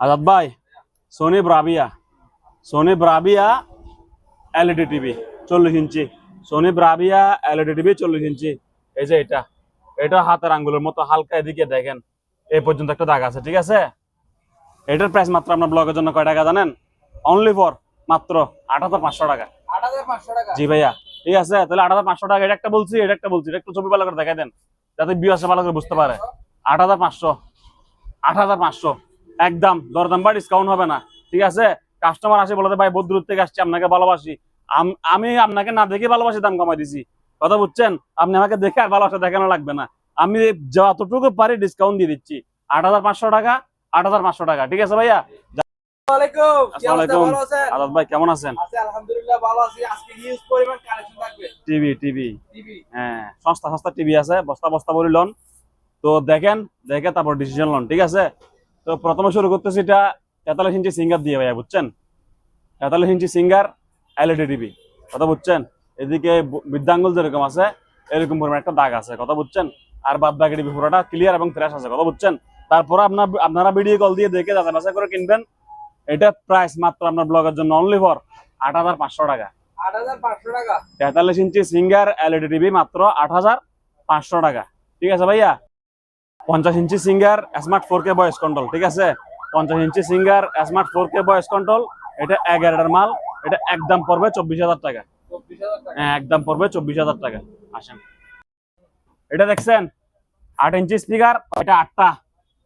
আজাদ ভাই Sony Bravia Sony Bravia LED TV চল্লিশ inch. Sony Bravia LED TV চল্লিশ inch. এই যে এটা এটা হাতের আঙ্গুলের মতো হালকা এদিকে দেখেন। এই পর্যন্ত একটা দাগ আছে ঠিক আছে? এটার প্রাইস মাত্র আপনার ব্লগের জন্য কয় টাকা জানেন? অনলি ফর মাত্র আট হাজার পাঁচশো টাকা। জি ভাইয়া ঠিক আছে? তাহলে আট হাজার পাঁচশো টাকা এটা একটা বলছি এটা একটা বলছি এটা একটু ছবি ভালো করে দেখাই দেন যাতে বিয়ে ভালো করে বুঝতে পারে। আট হাজার পাঁচশো আট হাজার পাঁচশো। একদম দরদাম বা ডিসকাউন্ট হবে না। ঠিক আছে? কাস্টমার আসে বলে ভাই বহুত দূর থেকে আসছি আপনাকে ভালোবাসি। আমি আপনাকে না দেখে ভালোবাসি দাম কমাই দিছি। কথা বুঝছেন? আপনি আমাকে দেখে আর ভালোবাসা দেখানো লাগবে না। আমি যতটুকু পারি ডিসকাউন্ট দিয়ে দিচ্ছি। আট হাজার পাঁচশো টাকা আট হাজার পাঁচশো টাকা। ঠিক আছে ভাইয়া? ভাই কেমন আছেন? টিভি টিভি টিভি হ্যাঁ সস্তা সস্তা টিভি আছে। বস্তা বস্তা বলি লন তো দেখেন দেখে তারপর ডিসিশন লন ঠিক আছে? তো প্রথমে শুরু করতেছি এটা তেতাল্লিশ ইঞ্চি সিঙ্গার দিয়ে ভাইয়া বুঝছেন? তেতাল্লিশ ইঞ্চি সিঙ্গার এলইডি টিভি কথা বুঝছেন? এদিকে বৃদ্ধাঙ্গুল যেরকম আছে এরকম পরিমাণ একটা দাগ আছে কথা বুঝছেন? আর বাদ বাকি টিভি পুরোটা ক্লিয়ার এবং ফ্রেশ আছে কথা বুঝছেন? তারপরে আপনার আপনারা ভিডিও কল দিয়ে দেখে যাচাই বাছাই করে কিনবেন। এটা প্রাইস মাত্র আপনার ব্লগের জন্য অনলি ফর আট হাজার পাঁচশো টাকা। আট হাজার পাঁচশো টাকা। তেতাল্লিশ ইঞ্চি সিঙ্গার এলইডি টিভি মাত্র আট হাজার পাঁচশো টাকা। ঠিক আছে ভাইয়া? পঞ্চাশ inch Singer smart four K voice control ঠিক আছে? পঞ্চাশ inch Singer smart four K voice control এটা এগারোটার মাল, এটা একদম পড়বে চব্বিশ হাজার টাকা। হ্যাঁ একদম পড়বে চব্বিশ হাজার টাকা। আসেন। এটা দেখছেন? আট ইঞ্চি স্পিকার এটা আটটা।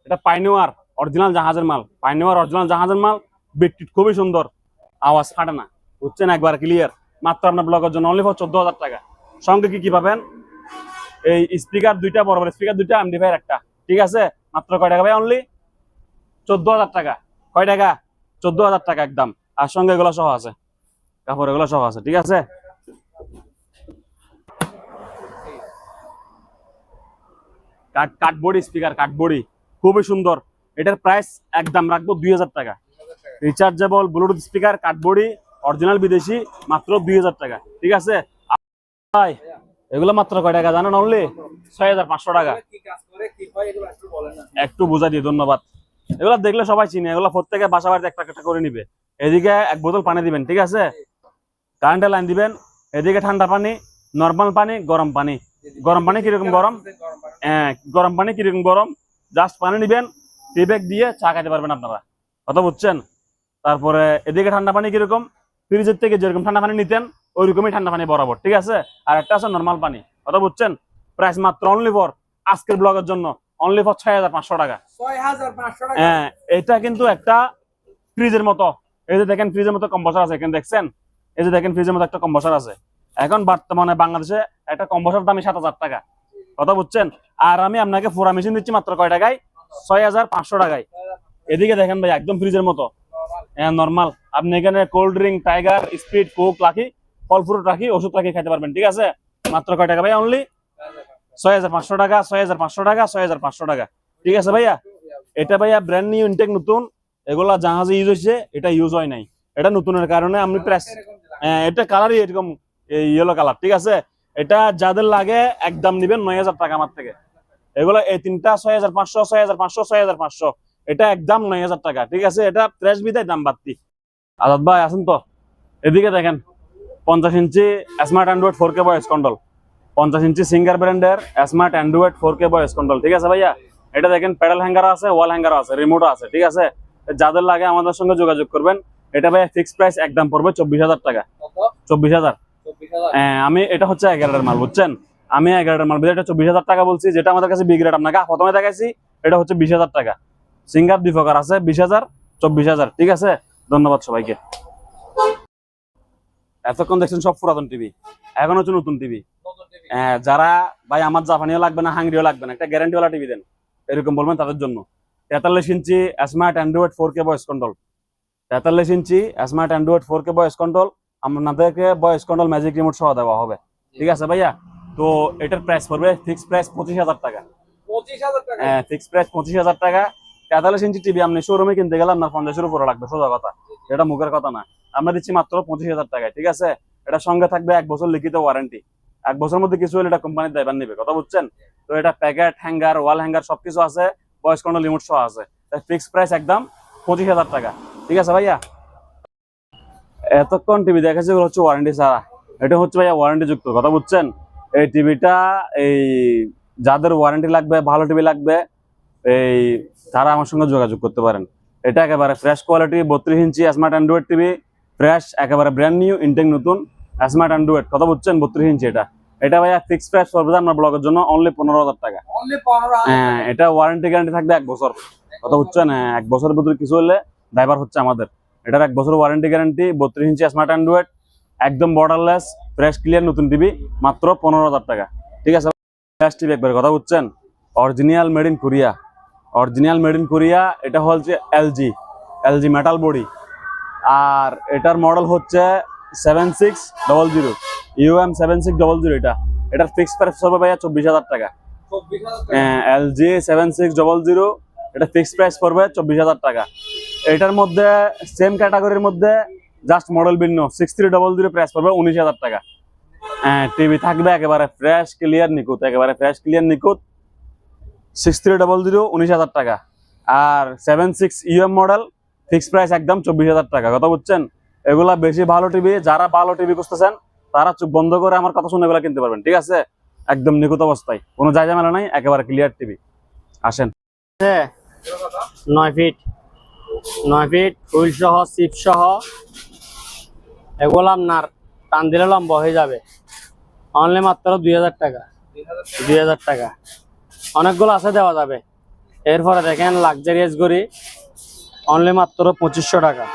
এটা পাইনিওয়ার অরিজিনাল জাহাজের মাল। পাইনিওয়ার অরিজিনাল জাহাজের মাল বিটটিট খুবই সুন্দর। আওয়াজ ফাটে না। বুঝছেন? একবার ক্লিয়ার মাত্র আপনার ব্লগের জন্য অনলি ফর চোদ্দ হাজার টাকা। সঙ্গে কি কি পাবেন? এই স্পিকার দুইটা, বড় বড় স্পিকার দুইটা এমডিফায়ার একটা। ঠিক আছে? মাত্র কয় টাকা ভাই অনলি চোদ্দ হাজার টাকা। কয় টাকা? চোদ্দ হাজার টাকা একদম। আর সঙ্গে এগুলো সহ আছে। কাপড় এগুলো সহ আছে, ঠিক আছে? কাঠ কাঠবড়ি স্পিকার কাঠবড়ি খুবই সুন্দর। এটার প্রাইস একদম রাখব দুই হাজার টাকা। রিচার্জেবল ব্লুটুথ স্পিকার কাঠবড়ি অরিজিনাল বিদেশি, মাত্র দুই হাজার টাকা। ঠিক আছে? ভাই এগুলো মাত্র কয় টাকা জানেন অনলি ছয় হাজার পাঁচশো টাকা। একটু বোঝা দিয়ে ধন্যবাদ। এগুলো দেখলে সবাই চিনে এগুলো প্রত্যেকে বাসা বাড়িতে একটা একটা করে নিবে। এদিকে এক বোতল পানি দিবেন ঠিক আছে? কারেন্টের লাইন দিবেন এদিকে ঠান্ডা পানি নর্মাল পানি গরম পানি। গরম পানি কীরকম গরম? হ্যাঁ, গরম পানি কীরকম গরম? জাস্ট পানি নিবেন টি ব্যাগ দিয়ে চা খাইতে পারবেন আপনারা। কথা বুঝছেন? তারপরে এদিকে ঠান্ডা পানি কীরকম? ফ্রিজের থেকে যেরকম ঠান্ডা পানি নিতেন ওইরকমই ঠান্ডা পানি বরাবর ঠিক আছে? আর একটা আছে নর্মাল পানি। কথা বুঝছেন? প্রাইস মাত্র অনলি ফর আজকের ব্লগের জন্য অনলি ফর ছয় হাজার পাঁচশো টাকা। হ্যাঁ এটা কিন্তু একটা ফ্রিজের মতো। এই যে দেখেন ফ্রিজের মতো কম্বসার আছে এখানে দেখছেন? এই যে দেখেন ফ্রিজের মতো একটা কম্বসার আছে। এখন বর্তমানে বাংলাদেশে একটা কম্বসার দামই সাত হাজার টাকা। কথা বুঝছেন? আর আমি আপনাকে ফোরা মেশিন দিচ্ছি মাত্র কয় টাকায়? ছয় হাজার পাঁচশো টাকায়। এদিকে দেখেন ভাই একদম ফ্রিজের মতো। হ্যাঁ নর্মাল আপনি এখানে cold drink Tiger Speed Coke রাখি ফল ফ্রুট রাখি ওষুধ রাখি খেতে পারবেন ঠিক আছে? মাত্র কয় টাকা ভাই অনলি ছয় হাজার পাঁচশো টাকা ছয় হাজার পাঁচশো টাকা ছয় হাজার পাঁচশো টাকা ঠিক আছে ভাইয়া? এটা ভাইয়া ব্র্যান্ড নিউ ইনটেক নতুন এগুলা জাহাজে ইউজ হয়েছে এটা ইউজ হয় নাই। এটা নতুনের কারণে আমি প্রেস হ্যাঁ, এটা কালারই এরকম ইয়েলো কালার ঠিক আছে? এটা যাদের লাগে একদম নিবেন নয় হাজার টাকা আমার থেকে। এগুলো এই তিনটা ছয় হাজার পাঁচশো ছয় হাজার পাঁচশো ছয় হাজার পাঁচশো এটা একদম নয় হাজার টাকা ঠিক আছে? এটা প্রেস বিদায় দাম বাড়তি। আজাদ ভাই আসুন তো। এদিকে দেখেন পঞ্চাশ inch smart Android four K voice control পঞ্চাশ ইঞ্চি সিঙ্গার ব্র্যান্ডের smart Android four K voice control ঠিক আছে ভাইয়া? এটা দেখেন প্যাডেল হ্যাঙ্গার আছে ওয়াল হ্যাঙ্গার আছে রিমোটও আছে ঠিক আছে? যাদের লাগে আমাদের সঙ্গে যোগাযোগ করবেন। এটা ভাই ফিক্সড প্রাইস একদম পড়বে চব্বিশ হাজার টাকা। চব্বিশ হাজার। হ্যাঁ, আমি এটা হচ্ছে এগারোটার মাল বুঝছেন? আমি এগারোটার মাল এটা চব্বিশ হাজার টাকা বলছি যেটা আমাদের কাছে বিগ রেট আপনাকে প্রথমে দেখাইছি এটা হচ্ছে বিশ হাজার টাকা। সিঙ্গার দুই প্রকার আছে বিশ হাজার চব্বিশ হাজার ঠিক আছে? ধন্যবাদ সবাইকে। এতক্ষণ দেখছেন সব পুরাতন টিভি। এখন হচ্ছে নতুন টিভি। নতুন যারা ভাই আমার জাপানিও লাগবে না হাঙ্গরিও লাগবে না একটা গ্যারান্টিওয়ালা টিভি দেন। এরকম বলবেন তাদের জন্য। তেতাল্লিশ inch smart Android four K voice control তেতাল্লিশ inch smart Android four K voice control আপনাদেরকে ভয়েস কন্ট্রোল ম্যাজিক রিমোট সহ দেওয়া হবে। ঠিক আছে ভাইয়া? তো এটার প্রাইস পড়বে ফিক্স প্রাইস পঁচিশ হাজার টাকা। পঁচিশ হাজার টাকা? হ্যাঁ ফিক্স প্রাইস পঁচিশ হাজার টাকা। তেতাল্লিশ ইঞ্চি টিভি আপনি শোরুমে কিনতে গেলে আপনার পঞ্চাশের উপরে লাগবে সোজা কথা। এটা মুখের কথা না। আমরা দিচ্ছি মাত্র পঁচিশ হাজার টাকায়, ঠিক আছে? এটা সঙ্গে থাকবে এক বছর লিখিত ওয়ারেন্টি এক বছরের মধ্যে কিছু হলে এটা কোম্পানির দায়ভার নিবে, কথা বুঝছেন? তো এটা প্যাকেট হ্যাঙ্গার ওয়াল হ্যাঙ্গার সবকিছু আছে ভয়েস কন্ট্রোল লিমিট সহ আছে। ফিক্স প্রাইস একদম পঁচিশ হাজার টাকা, ঠিক আছে ভাইয়া? এতক্ষণ টিভি দেখেছে হচ্ছে ওয়ারেন্টি ছাড়া। এটা হচ্ছে ভাইয়া ওয়ারেন্টি যুক্ত, কথা বুঝছেন? এই টিভিটা এই যাদের ওয়ারেন্টি লাগবে, ভালো টিভি লাগবে, এই তারা আমার সঙ্গে যোগাযোগ করতে পারেন। এটা একেবারে ফ্রেশ কোয়ালিটি বত্রিশ inch smart Android TV fresh একেবারে ব্র্যান্ড নিউ ইনটেক নতুন স্মার্ট অ্যান্ড্রয়েড কথা বলছেন বত্রিশ ইঞ্চি এটা। এটা ভাইয়া ফিক্স প্রাইস পড়বে আপনার ব্লগের জন্য অনলি পনেরো হাজার টাকা। হ্যাঁ এটা ওয়ারেন্টি গ্যারান্টি থাকবে এক বছর। কথা বুঝছেন? হ্যাঁ, এক বছরের ভিতরে কিছু হলে ড্রাইভার হচ্ছে আমাদের। এটার এক বছর ওয়ারেন্টি গ্যারান্টি বত্রিশ ইঞ্চি স্মার্ট অ্যান্ড্রয়েড একদম বর্ডারলেস ফ্রেশ ক্লিয়ার নতুন টিভি মাত্র পনেরো হাজার টাকা। ঠিক আছে? ফ্রেশ টিভি একবার কথা বুঝছেন? Original made in Korea original made in Korea এটা হচ্ছে এলজি এলজি মেটাল বডি আর এটার মডেল হচ্ছে seven six double zero UM seven six double zero এটা। এটার ফিক্স প্রাইস হবে ভাইয়া চব্বিশ হাজার টাকা। L G seven six double zero এটা ফিক্স প্রাইস পড়বে চব্বিশ হাজার টাকা। এটার মধ্যে সেম ক্যাটাগরির মধ্যে জাস্ট মডেল ভিন্ন six three double zero price পড়বে উনিশ হাজার টাকা। হ্যাঁ টিভি থাকবে একেবারে ফ্রেশ ক্লিয়ার নিখুঁত, একেবারে ফ্রেশ ক্লিয়ার নিখুঁত সিক্স থ্রি ডবল জিরো উনিশ হাজার টাকা। আর seven six UM model fix price একদম চব্বিশ হাজার টাকা। কথা বুঝছেন? এগুলা বেশি ভালো টিভি, যারা ভালো টিভি খুঁজতেছেন, তারা চোখ বন্ধ করে আমার কথা শুনে এগুলা কিনতে পারবেন, ঠিক আছে? একদম নিখুঁত অবস্থায়। কোনো জায়গা মেলা নাই, একেবারে ক্লিয়ার টিভি। আসেন। নয় ফিট। নয় ফিট, হুইল সহ, সিপ সহ এগুলো আপনার টান দিলে লম্বা হয়ে যাবে। অনলি মাত্র দুই হাজার টাকা। দুই হাজার টাকা। অনেকগুলো আছে দেওয়া যাবে। এরপরে দেখেন লাক্সারিয়াস গড়ি অনলি মাত্র পঁচিশশো টাকা।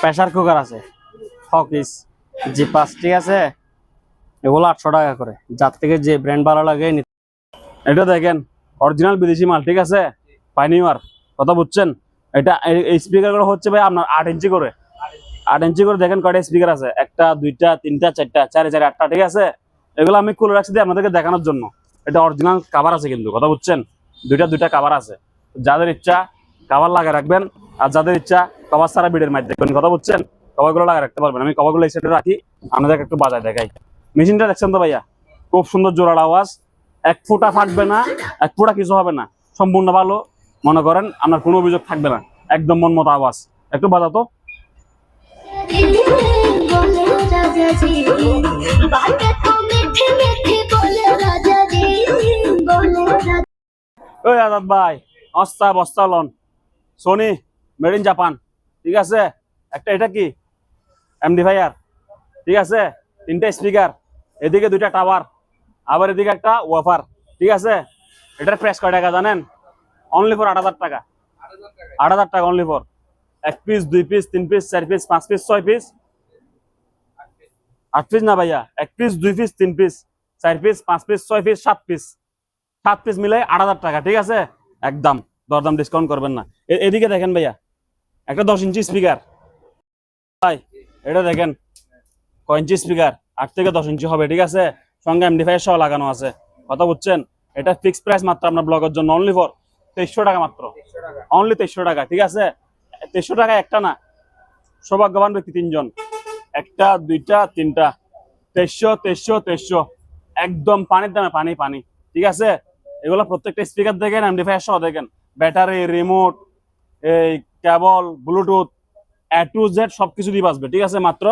প্রেশার কুকার আছে হকিস জি পাঁচ ঠিক আছে, এগুলো আটশো টাকা করে। যার থেকে যে ব্র্যান্ড ভালো লাগে এটা দেখেন অরিজিনাল বিদেশি মাল, ঠিক আছে? পাইনিমার কথা বুঝছেন? এটা এই- এই স্পিকারগুলো হচ্ছে ভাই আপনার আট ইঞ্চি করে। আট ইঞ্চি করে দেখেন কয়টা স্পিকার আছে? একটা, দুইটা, তিনটা, চারটা, চারে চারে আটটা, ঠিক আছে? এগুলো আমি খুলে রাখছি আপনাদেরকে দেখানোর জন্য। এটা অরিজিনাল কাভার আছে কিন্তু, কথা বুঝছেন? দুইটা দুইটা কাভার আছে। যাদের ইচ্ছা কাভার লাগিয়ে রাখবেন, আর যাদের ইচ্ছা কভার সারা বিডের মাঠ দেখবেন, কথা বুঝছেন? কভারগুলো লাগিয়ে রাখতে পারবেন। আমি কভারগুলো এই সাইডে রাখি, আপনাদেরকে একটু বাজায় দেখাই। মেশিনটা দেখছেন তো ভাইয়া? খুব সুন্দর জোরাল আওয়াজ। এক ফুটা ফাটবে না, এক ফুটা কিছু হবে না। সম্পূর্ণ ভালো। মনে করেন, আপনার কোনো অভিযোগ থাকবে না। একদম মন মতো আওয়াজ। একটু বাজাতো মিঠে মিঠে ওই আজাদ ভাই, অস্তা বস্তা লন সোনি মেড ইন জাপান ঠিক আছে? একটা এটা কি? এমডি ফাইয়ার ঠিক আছে? তিনটা স্পিকার এদিকে দুইটা টাওয়ার আবার এদিকে একটা ওয়াফার ঠিক আছে? এটার প্রাইস কয় টাকা জানেন? অনলি ফর আট হাজার টাকা। আট হাজার টাকা অনলি ফর এক পিস দুই পিস তিন পিস চার পিস পাঁচ পিস ছয় পিস আট পিস না ভাইয়া, এক পিস দুই পিস তিন পিস চার পিস পাঁচ পিস ছয় পিস সাত পিস সাত পিস মিলে আট হাজার টাকা, ঠিক আছে? একদম। দরদাম ডিসকাউন্ট করবেন না। এদিকে দেখেন ভাইয়া, একটা দশ ইঞ্চি স্পিকার ভাই, এটা দেখেন, কয় ইঞ্চি স্পিকার আট থেকে দশ ইঞ্চি হবে, ঠিক আছে? সঙ্গে এমডি ফাইভ সহ লাগানো আছে। কথা বুঝছেন? এটা ফিক্সড প্রাইস মাত্র আপনার ব্লগের জন্য অনলি ফর তেইশশো টাকা মাত্র। অনলি তেইশশো টাকা, ঠিক আছে? তেইশশো টাকা একটা না, সৌভাগ্যবান ব্যক্তি তিনজন। একটা, দুইটা, তিনটা। তেইশশো তেইশশো তেইশশো। একদম পানির দামে পানি পানি। ঠিক আছে? এগুলো প্রত্যেকটা স্পিকার দেখেন ফাইভ সহ দেখেন। ব্যাটারি রিমোট এই cable Bluetooth A to Z সবকিছু দিয়ে বাঁচবে ঠিক আছে? মাত্র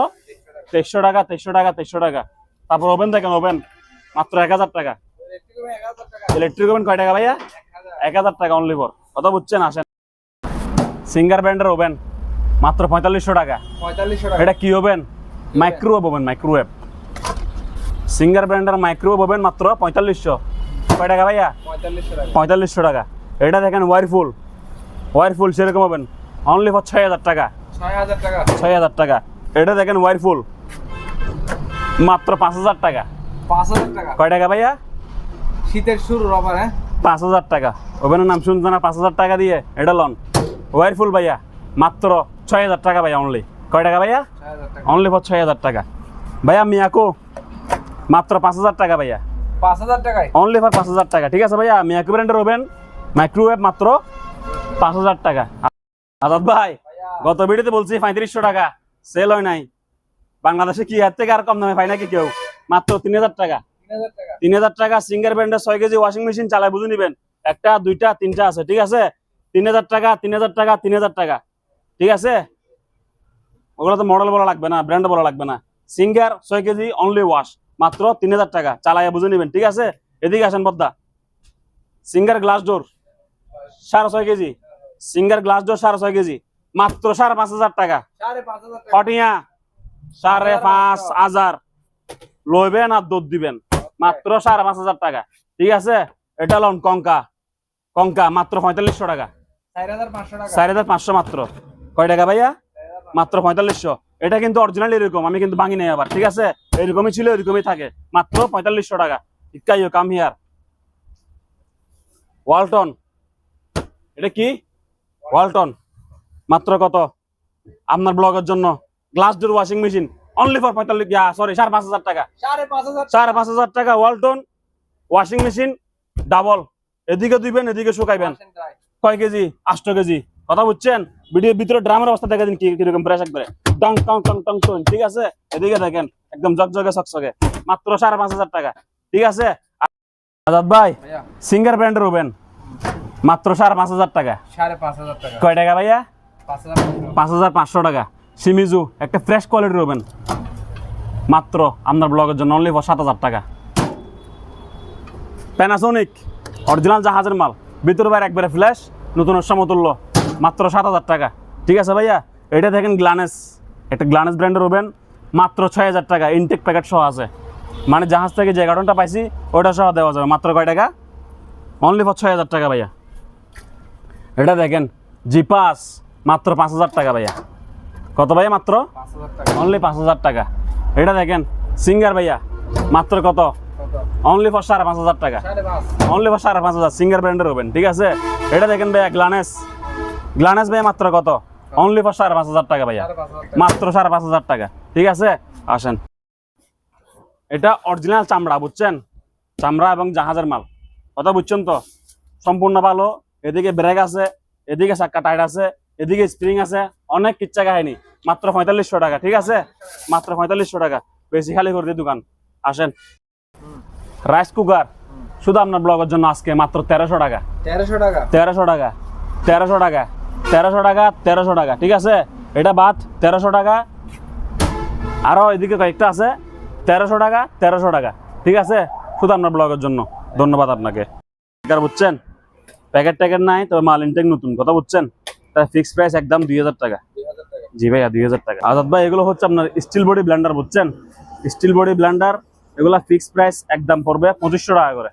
তেইশশো টাকা তেইশশো টাকা তেইশশো টাকা। তারপর ওভেন দেখেন ওভেন মাত্র এক হাজার টাকা। ইলেকট্রিক ওভেন কয় টাকা ভাইয়া? এক হাজার টাকা অনলি ফর কথা বুঝছেন? আসেন। সিঙ্গার ব্র্যান্ডের ওভেন মাত্র পঁয়তাল্লিশশো টাকা। পঁয়তাল্লিশশো টাকা। এটা কি oven microwave oven microwave Singer ব্র্যান্ডের মাইক্রোওয়েভ ওভেন মাত্র পঁয়তাল্লিশশো। কয় টাকা ভাইয়া? পঁয়তাল্লিশশো টাকা। এটা দেখেন ওয়ারফুল ওয়ারফুল সেরকম ওভেন অনলি ফর ছয় হাজার টাকা। ছয় হাজার টাকা এটা দেখেন ওয়ারফুল মাত্র পাঁচ হাজার টাকা। পাঁচ হাজার টাকা। কয় টাকা ভাইয়া? শীতের শুরু রবার হ্যাঁ? পাঁচ হাজার টাকা। ওভেনের নাম শুনছেন না? পাঁচ হাজার টাকা দিয়ে এটা লন। ওয়ারফুল ভাইয়া মাত্র ছয় হাজার টাকা ভাইয়া অনলি কয় টাকা ভাইয়া? অনলি ফর ছয় হাজার টাকা। ভাইয়া মিয়াকো মাত্র পাঁচ হাজার টাকা ভাইয়া। পাঁচ হাজার টাকায়? অনলি ফর পাঁচ হাজার টাকা। ঠিক আছে ভাইয়া মিয়াকো ব্র্যান্ডের ওভেন মাইক্রোওয়েভ মাত্র পাঁচ হাজার টাকা। আজাদ ভাই গত ভিডিওতে বলছি পঁয়ত্রিশশো টাকা সেল হয় নাই। বাংলাদেশে কি এর থেকে আর কম দামে পাই নাকি কেউ? মাত্র তিন হাজার টাকা। তিন হাজার টাকা। সিঙ্গার ব্র্যান্ডের ছয় কেজি ওয়াশিং মেশিন চালায় বুঝে নিবেন। একটা দুইটা তিনটা আছে ঠিক আছে? তিন হাজার টাকা তিন হাজার টাকা তিন হাজার টাকা। ঠিক আছে? ওগুলো তো মডেল বলা লাগবে না ব্র্যান্ড বলা লাগবে না। সিঙ্গার ছয় কেজি অনলি ওয়াশ মাত্র তিন হাজার টাকা। চালাইয়া বুঝে নিবেন ঠিক আছে? এদিকে আসেন পদ্মা। সিঙ্গার গ্লাস ডোর সাড়ে ছয় কেজি। সিঙ্গার গ্লাস ডোর সাড়ে ছয় কেজি। মাত্র সাড়ে পাঁচ হাজার টাকা। ফটিয়া সাড়ে পাঁচ হাজার। লইবেন আর দুধ দিবেন। মাত্র সাড়ে পাঁচ হাজার টাকা। ঠিক আছে? এটা লোন কঙ্কা। কঙ্কা মাত্র পঁয়তাল্লিশশো টাকা। চার হাজার পাঁচশো মাত্র। কয় টাকা ভাইয়া? মাত্র পঁয়তাল্লিশশো। এটা কিন্তু অরিজিনাল এরকম আমি কিন্তু ভাঙি নাই আবার ঠিক আছে? এরকমই ছিল এরকমই থাকে। মাত্র পঁয়তাল্লিশশো টাকা। ইকাইও কাম হিয়ার ওয়ালটন এটা কি? ওয়ালটন মাত্র কত? আপনার ব্লগের জন্য। Glass door washing machine only for পঁয়তাল্লিশ সরি সাড়ে পাঁচ হাজার টাকা। সাড়ে পাঁচ হাজার টাকা ওয়ালটন ওয়াশিং মেশিন ডাবল এদিকে দিবেন এদিকে শুকাইবেন। কয় কেজি? আষ্ট কেজি। কথা বুঝছেন? ভিডিওর ভিতরে ড্রামের অবস্থা দেখে দিন কি কীরকম প্রেস একবারে। টং টং টং টং টং ঠিক আছে? এদিকে দেখেন একদম জগজগে সকসকে মাত্র সাড়ে পাঁচ হাজার টাকা ঠিক আছে? আজাদ ভাই সিঙ্গার ব্র্যান্ডের হবেন মাত্র সাড়ে পাঁচ হাজার টাকা। কয় টাকা ভাইয়া? পাঁচ হাজার পাঁচশো। টাকা। সিমিজু একটা ফ্রেশ কোয়ালিটির হবেন মাত্র আপনার ব্লগের জন্য অনলি সাত হাজার টাকা। প্যানাসোনিক অরিজিনাল জাহাজের মাল। ভিতর বাইরে একবারে ফ্ল্যাশ নতুন সমতুল্য মাত্র সাত হাজার টাকা। ঠিক আছে ভাইয়া? এটা দেখেন গ্লানেস একটা গ্লানেস ব্র্যান্ডের হবেন মাত্র ছয় হাজার টাকা। ইনটেক প্যাকেট সহ আছে। মানে জাহাজ থেকে যে কার্টনটা পাইছি ওটা সহ দেওয়া যাবে। মাত্র কয় টাকা? অনলি ফর ছয় হাজার টাকা ভাইয়া। এটা দেখেন জিপাস মাত্র পাঁচ হাজার টাকা ভাইয়া। কত ভাইয়া মাত্র? অনলি পাঁচ হাজার টাকা। এটা দেখেন সিঙ্গার ভাইয়া। মাত্র কত? কত অনলি ফর সাড়ে পাঁচ হাজার টাকা। অনলি ফর সাড়ে পাঁচ হাজার। সিঙ্গার ব্র্যান্ডের হবেন ঠিক আছে? এটা দেখেন ভাইয়া গ্লানেস গ্লানেস ভাইয়া মাত্র কত? অনলি ফর সাড়ে পাঁচ হাজার টাকা ভাইয়া। মাত্র সাড়ে পাঁচ হাজার টাকা। ঠিক আছে? আসেন। এটা অরিজিনাল চামড়া বুঝছেন? চামড়া এবং জাহাজের মাল। কথা বুঝছেন তো? সম্পূর্ণ ভালো। এদিকে ব্রেক আছে এদিকে চাক্কা টাইট আছে এদিকে স্প্রিং আছে। অনেক কিচ্ছা কাহিনী। মাত্র পঁয়তাল্লিশশো টাকা ঠিক আছে? মাত্র পঁয়তাল্লিশশো টাকা। বেশি খালি করে দিয়ে দোকান। আসেন। রাইস কুকার শুধু আপনার ব্লগের জন্য আজকে মাত্র তেরোশো টাকা। তেরোশো টাকা। তেরোশো টাকা। তেরোশো টাকা। তেরোশো টাকা তেরোশো টাকা, ঠিক আছে? এটা বাদ, তেরোশো টাকা। আরও এদিকে কয়েকটা আছে। তেরোশো টাকা তেরোশো টাকা, ঠিক আছে? শুধু আপনার ব্লগের জন্য। ধন্যবাদ আপনাকে। আর বুঝছেন? প্যাকেট ট্যাকেট নাই, তবে মাল ইনটেক নতুন, কথা বুঝছেন? তার ফিক্স প্রাইস একদম দুই হাজার টাকা। জি ভাইয়া, দুই হাজার টাকা। আজাদ ভাই, এগুলো হচ্ছে আপনার স্টিল বডি ব্লেন্ডার বুঝছেন? স্টিল বডি ব্লেন্ডার এগুলো ফিক্স প্রাইস একদম পড়বে পঁচিশশো টাকা করে।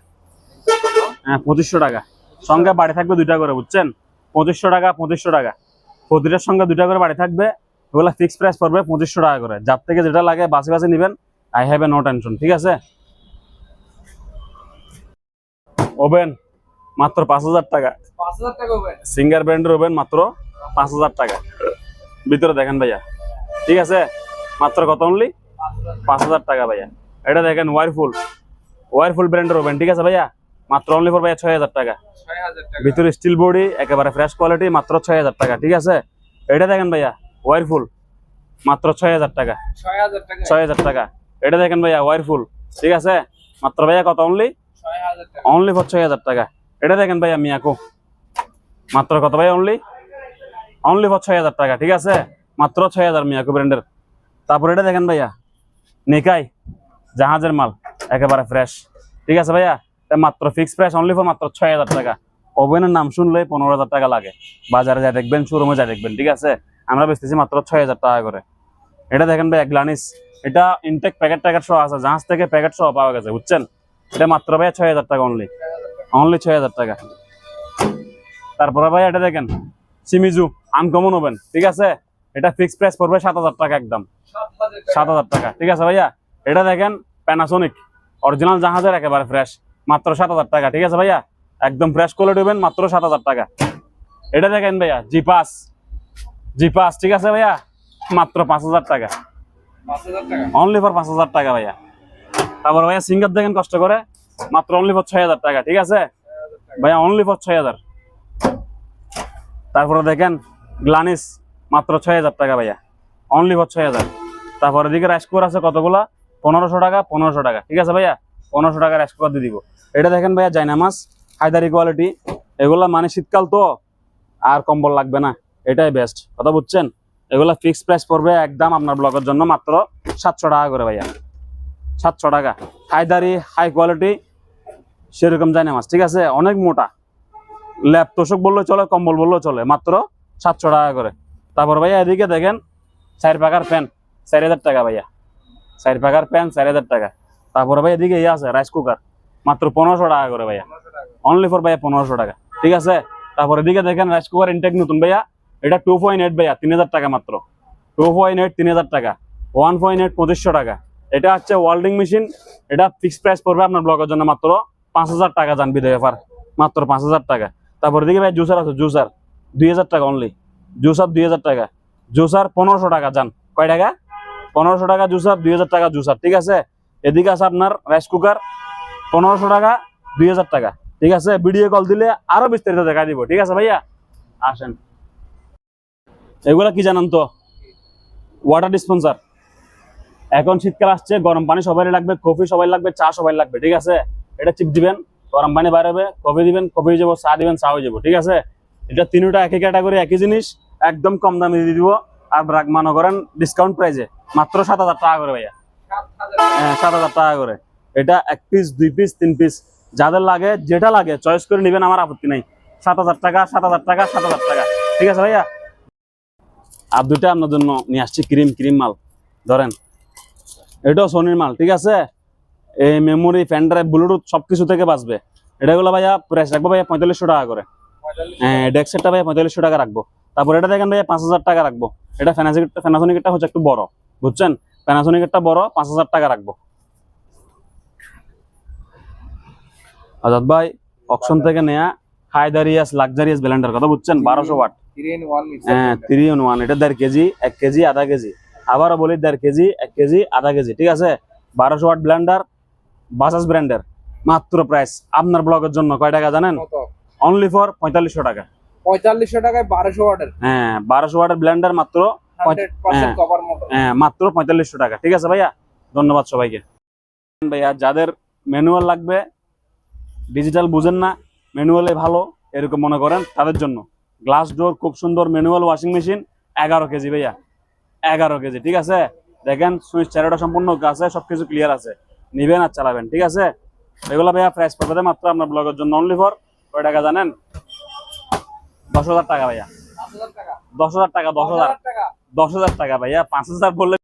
হ্যাঁ পঁচিশশো টাকা। সঙ্গে বাড়ি থাকবে দুইটা করে, বুঝছেন? পঁচিশশো টাকা পঁচিশশো টাকা। প্রতিটার সঙ্গে দুটা করে বাড়ি থাকবে এগুলা ফিক্স প্রাইস পড়বে পঁচিশশো টাকা করে। যার থেকে যেটা লাগে বাসে বাসে নেবেন I have a no tension ঠিক আছে? ওভেন মাত্র পাঁচ হাজার টাকা। সিঙ্গার ব্র্যান্ডের ওভেন মাত্র পাঁচ হাজার টাকা। ভিতরে দেখেন ভাইয়া ঠিক আছে? মাত্র কত অনলি পাঁচ হাজার টাকা। ভাইয়া। এটা দেখেন ওয়ারফুল ওয়ারফুল ব্র্যান্ডের ওভেন ঠিক আছে ভাইয়া? মাত্র অনলি ফর ভাইয়া ছয় হাজার টাকা ভিতরে স্টিল বডি একেবারে ফ্রেশ কোয়ালিটি মাত্র ছয় হাজার টাকা ঠিক আছে এটা দেখেন ভাইয়া ওয়ারফুল মাত্র ছয় হাজার টাকা ছয় হাজার টাকা এটা দেখেন ভাইয়া ওয়ারফুল ঠিক আছে মাত্র ভাইয়া কত অনলি অনলি ফর ছয় হাজার টাকা এটা দেখেন ভাইয়া মিয়াকো মাত্র কত ভাই অনলি অনলি ফর ছয় হাজার টাকা ঠিক আছে মাত্র ছয় হাজার মিয়াকো ব্র্যান্ডের তারপর এটা দেখেন ভাইয়া নিকাই জাহাজের মাল একেবারে ফ্রেশ ঠিক আছে ভাইয়া মাত্র ফিক্স প্রাইস অনলি ফর মাত্র ছয় হাজার টাকা। ওভেনের নাম শুনলে পনেরো হাজার টাকা লাগে। বাজারে যা দেখবেন শোরুমে যা দেখবেন, ঠিক আছে? আমরা বেচতেছি মাত্র ছয় হাজার টাকা করে। এটা দেখেন ভাইয়া গ্লানিস এটা ইনটেক প্যাকেট ট্যাকেট সহ আছে, জাহাজ থেকে প্যাকেট সহ পাওয়া গেছে, বুঝছেন? এটা মাত্র ভাইয়া ছয় হাজার টাকা অনলি অনলি ছয় হাজার টাকা। তারপরে ভাই এটা দেখেন সিমিজু আনকমন হবেন ঠিক আছে? এটা ফিক্স প্রাইস পড়বে সাত হাজার টাকা একদম। সাত হাজার টাকা, ঠিক আছে ভাইয়া? এটা দেখেন প্যানাসোনিক অরিজিনাল জাহাজের একেবারে ফ্রেশ মাত্র সাত হাজার টাকা, ঠিক আছে ভাইয়া? একদম ফ্রেশ কোয়ালিটি হবেন মাত্র সাত হাজার টাকা। এটা দেখেন ভাইয়া জি পাস জিপাস জিপাস ঠিক আছে ভাইয়া? মাত্র পাঁচ হাজার টাকা। অনলি ফর পাঁচ হাজার টাকা ভাইয়া। তারপর ভাইয়া সিঙ্গার দেখেন কষ্ট করে, মাত্র অনলি ফর ছয় হাজার টাকা, ঠিক আছে? ভাইয়া অনলি ফর ছয় হাজার। তারপরে দেখেন গ্লানিস মাত্র ছয় হাজার টাকা ভাইয়া। অনলি ফর ছয় হাজার। তারপরে দিকে রাইস কুকার আছে কতগুলা? পনেরোশো টাকা পনেরোশো টাকা, ঠিক আছে ভাইয়া? পনেরোশো টাকার রাইস কুকার দিয়ে দিব। এটা দেখেন ভাইয়া জাইনা মাছ, হায়দারি কোয়ালিটি এগুলা মানে শীতকাল তো, আর কম্বল লাগবে না, এটাই বেস্ট কথা বুঝছেন? এগুলা ফিক্স প্রাইস পড়বে একদম আপনার ব্লগের জন্য মাত্র সাতশো টাকা করে ভাইয়া। সাতশো টাকা। হায়দারি হাই কোয়ালিটি সেরকম জাইনা মাছ, ঠিক আছে? অনেক মোটা। ল্যাপ তোষক বললেও চলে, কম্বল বললেও চলে, মাত্র সাতশো টাকা করে। তারপর ভাইয়া এদিকে দেখেন, চার পাকার ফ্যান চার হাজার টাকা ভাইয়া। চার পাকার ফ্যান চার হাজার টাকা। তারপরে ভাই এদিকে ইয়ে আছে রাইস কুকার মাত্র পনেরোশো টাকা করে ভাইয়া। অনলি ফর ভাইয়া পনেরোশো টাকা। ঠিক আছে? তারপরে এদিকে দেখেন রাইস কুকার ইনটেক নতুন ভাইয়া। এটা টু পয়েন্ট এইট ভাইয়া, তিন হাজার টাকা মাত্র। টু পয়েন্ট এইট তিন হাজার টাকা। ওয়ান পয়েন্ট এইট পঁচিশশো টাকা। এটা হচ্ছে ওয়ার্ল্ডিং মেশিন এটা ফিক্স প্রাইস পড়বে আপনার ব্লগের জন্য মাত্র পাঁচ হাজার টাকা জানবি বিদেয় অফার মাত্র পাঁচ হাজার টাকা। তারপর এদিকে ভাই জুসার আছে জুসার দুই হাজার টাকা অনলি জুসার দুই হাজার টাকা। জুসার পনেরোশো টাকা যান কয় টাকা? পনেরোশো টাকা জুসার দুই হাজার টাকা জুসার ঠিক আছে? এদিকে আছে আপনার রাইস কুকার পনেরোশো টাকা, দুই হাজার টাকা। ঠিক আছে? ভিডিও কল দিলে আরও বিস্তারিত দেখা দিব। ঠিক আছে ভাইয়া? আসেন। এগুলা কি জানান তো? ওয়াটার ডিসপেন্সার এখন শীতকাল আসছে, গরম পানি সবাই লাগবে কফি সবাই লাগবে, চা সবাই লাগবে। ঠিক আছে? এটা চিপ দিবেন, গরম পানি বাইরে হবে কফি দিবেন কফি হয়ে যাব, চা দিবেন, চা হয়ে যাব। ঠিক আছে? এটা তিনটা একই ক্যাটাগরি একই জিনিস, একদম কম দামে দিয়ে দিব। আর মানো করেন ডিসকাউন্ট প্রাইজে মাত্র সাত হাজার টাকা করে ভাইয়া। হ্যাঁ সাত হাজার টাকা করে। এটা এক পিস দুই পিস তিন পিস যাদের লাগে, যেটা লাগে চয়েস করে নেবেন, আমার আপত্তি নাই। সাত হাজার টাকা, সাত হাজার টাকা, সাত হাজার টাকা। ঠিক আছে ভাইয়া? আর দুইটা আপনার জন্য নিয়ে আসছি, ক্রিম ক্রিম মাল। ধরেন, এটাও সোনির মাল, ঠিক আছে? এই মেমোরি ফ্যান ড্রাইভ ব্লুটুথ সবকিছু থেকে বাঁচবে। এটাগুলো ভাইয়া প্রাইস রাখব ভাইয়া পঁয়তাল্লিশশো টাকা করে। হ্যাঁ ডেক্সেটটা ভাইয়া পঁয়তাল্লিশশো টাকা রাখব। তারপর এটা দেখেন ভাইয়া পাঁচ হাজার টাকা রাখব। এটা ফ্যানাসিক ফ্যানাসনিকেরটা হচ্ছে একটু বড়, বুঝছেন? প্যানাসোনিকেরটা বড় পাঁচ হাজার টাকা রাখব। আজাদ ভাই অকশন থেকে নেয়া হাইদারিয়াস লাক্সারিয়াস ব্লেন্ডার কথা বুঝছেন বারোশো ওয়াট হ্যাঁ থ্রি ইন ওয়ান এটা দেড় কেজি এক কেজি আধা কেজি। আবারও বলি দেড় কেজি এক কেজি আধা কেজি ঠিক আছে? বারোশো ওয়াট ব্লেন্ডার বাজাজ ব্র্যান্ডের মাত্র প্রাইস আপনার ব্লগের জন্য কয় টাকা জানেন? অনলি ফর পঁয়তাল্লিশশো টাকা। পঁয়তাল্লিশশো টাকায় বারোশো ওয়াটের হ্যাঁ বারোশো ওয়াটের ব্লেন্ডার মাত্র হ্যাঁ। হ্যাঁ মাত্র পঁয়তাল্লিশশো টাকা। ঠিক আছে ভাইয়া? ধন্যবাদ সবাইকে। ভাইয়া যাদের ম্যানুয়াল লাগবে ডিজিটাল বুঝেন না ম্যানুয়ালে ভালো এরকম মনে করেন তাদের জন্য। গ্লাস ডোর খুব সুন্দর ম্যানুয়াল ওয়াশিং মেশিন এগারো কেজি ভাইয়া। এগারো কেজি ঠিক আছে? দেখেন সুইচ চারোটা সম্পূর্ণ আছে সবকিছু ক্লিয়ার আছে। নিবেন আর চালাবেন ঠিক আছে? এগুলো ভাইয়া প্রাইস পাবে মাত্র আপনার ব্লগের জন্য অনলি ফর কয় টাকা জানেন? দশ হাজার টাকা ভাইয়া। দশ হাজার টাকা। দশ হাজার টাকা। দশ হাজার টাকা ভাইয়া পাঁচ হাজার বললে